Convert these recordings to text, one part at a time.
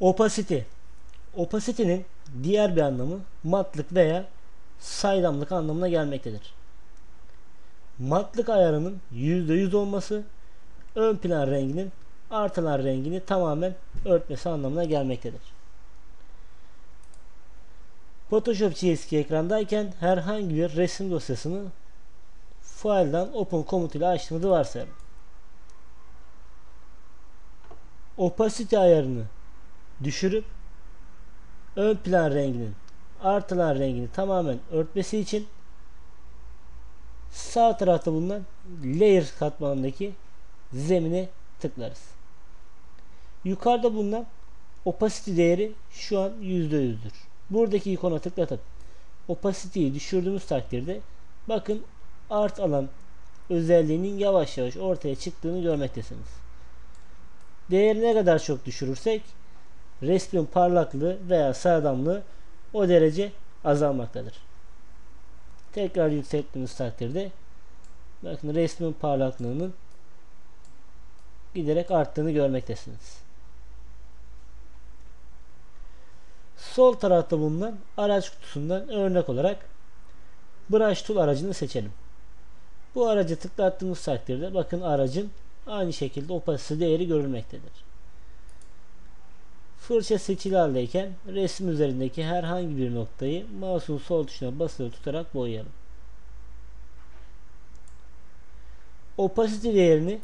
Opacity. Opacity'nin diğer bir anlamı matlık veya saydamlık anlamına gelmektedir. Matlık ayarının %100 olması ön plan renginin artılan rengini tamamen örtmesi anlamına gelmektedir. Photoshop GSK ekrandayken herhangi bir resim dosyasını file'dan open komutuyla açtığımızı varsayalım. Opacity ayarını düşürüp ön plan renginin artılan rengini tamamen örtmesi için sağ tarafta bulunan layer katmanındaki zemine tıklarız. Yukarıda bulunan opacity değeri şu an %100'dür. Buradaki ikona tıklatıp opacity'yi düşürdüğümüz takdirde bakın art alan özelliğinin yavaş yavaş ortaya çıktığını görmektesiniz. Değeri ne kadar çok düşürürsek resmin parlaklığı veya sağlamlığı o derece azalmaktadır. Tekrar yükselttiğimiz takdirde bakın resmin parlaklığının giderek arttığını görmektesiniz. Sol tarafta bulunan araç kutusundan örnek olarak Brush Tool aracını seçelim. Bu aracı tıklattığımız takdirde bakın aracın aynı şekilde opasite değeri görülmektedir. Fırça seçili haldeyken resim üzerindeki herhangi bir noktayı mouse'un sol tuşuna basılı tutarak boyayalım. Opacity değerini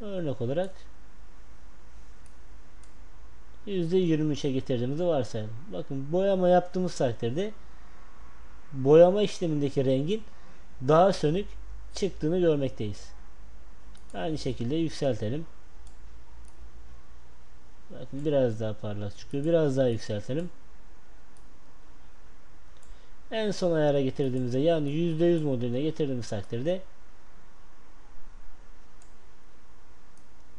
örnek olarak %23'e getirdiğimizi varsayalım. Bakın boyama yaptığımız takdirde boyama işlemindeki rengin daha sönük çıktığını görmekteyiz. Aynı şekilde yükseltelim. Bakın biraz daha parlak çıkıyor. Biraz daha yükseltelim. En son ayara getirdiğimizde yani %100 modeline getirdiğimiz takdirde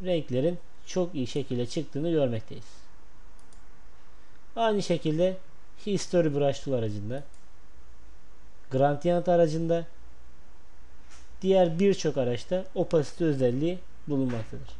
renklerin çok iyi şekilde çıktığını görmekteyiz. Aynı şekilde History Brush Tool aracında Gradient aracında diğer birçok araçta opacity özelliği bulunmaktadır.